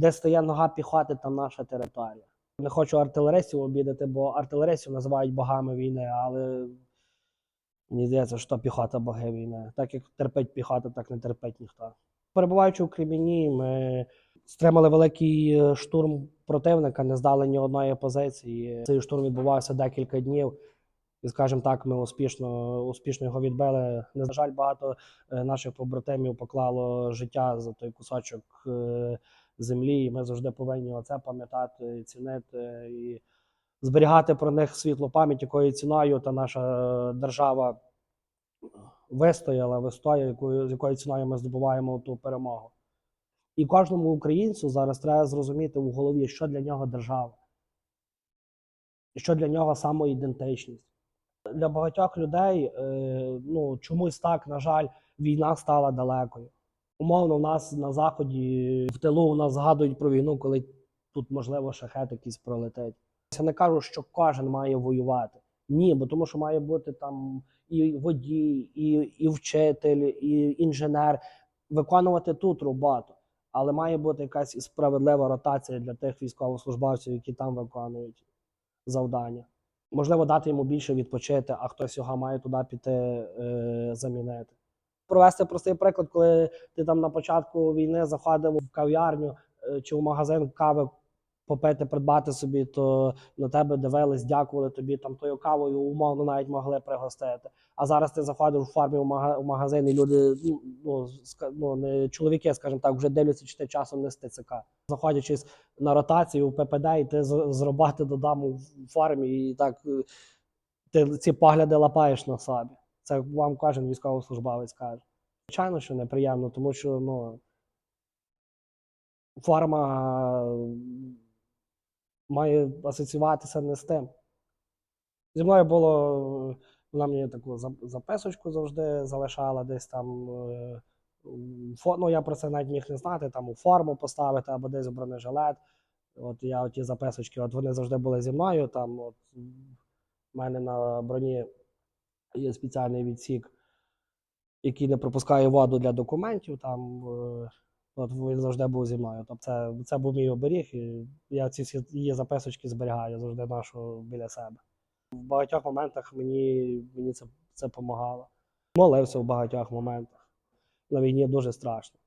Де стає нога піхоти, там наша територія. Не хочу артилеристів обідати, бо артилеристів називають богами війни, але мені здається, що піхота боги війни. Так як терпить піхота, так не терпить ніхто. Перебуваючи у Креміні, ми стримали великий е, штурм противника, не здали ні одної позиції. Цей штурм відбувався декілька днів. І, скажімо так, ми успішно, успішно його відбили. На жаль, багато е, наших побратимів поклало життя за той кусочок е, землі. І ми завжди повинні оце пам'ятати, цінити і зберігати про них світлу пам'ять, якою ціною та наша е, держава вистояла, вистояла, з якою ціною ми здобуваємо ту перемогу. І кожному українцю зараз треба зрозуміти в голові, що для нього держава, що для нього самоідентичність. Для багатьох людей е, ну, чомусь так, на жаль, війна стала далекою. Умовно, у нас на заході в тилу у нас згадують про війну, коли тут, можливо, шахет якийсь пролетить. Я не кажу, що кожен має воювати. Ні, бо тому що має бути там і водій, і, і вчитель, і інженер виконувати тут роботу. Але має бути якась справедлива ротація для тих військовослужбовців, які там виконують завдання. Можливо, дати йому більше відпочити, а хтось його має туди піти е, замінити. Провести простий приклад, коли ти там на початку війни заходив в кав'ярню е, чи в магазин кави попити, придбати собі, то на тебе дивились, дякували тобі там тою кавою, умовно навіть могли пригостити. А зараз ти заходиш в фармі в мага- в магазин, і люди, ну, ну, ну не чоловіки, скажімо так, вже дивляться, чи ти часом не з ТЦК. Заходячись на ротацію у ППД, і ти з, з роботи додому в фармі, і так е, ти ці погляди лапаєш на собі. Це вам кожен військовослужбовець каже. Звичайно, що неприємно, тому що ну, форма е, має асоціюватися не з тим. Зі мною було, вона мені таку записочку завжди залишала десь там. е, у Ну, я про це навіть міг не знати, там у форму поставити або десь в бронежилет. От я оті записочки, от вони завжди були зі мною. Там, от, в мене на броні є спеціальний відсік, який не пропускає воду для документів. Там, е, от він завжди був зі мною. Тобто це, це був мій оберіг, і я ці всі її записочки зберігаю завжди нашу біля себе. В багатьох моментах мені, мені це, це допомагало. Молився в багатьох моментах. На війні дуже страшно.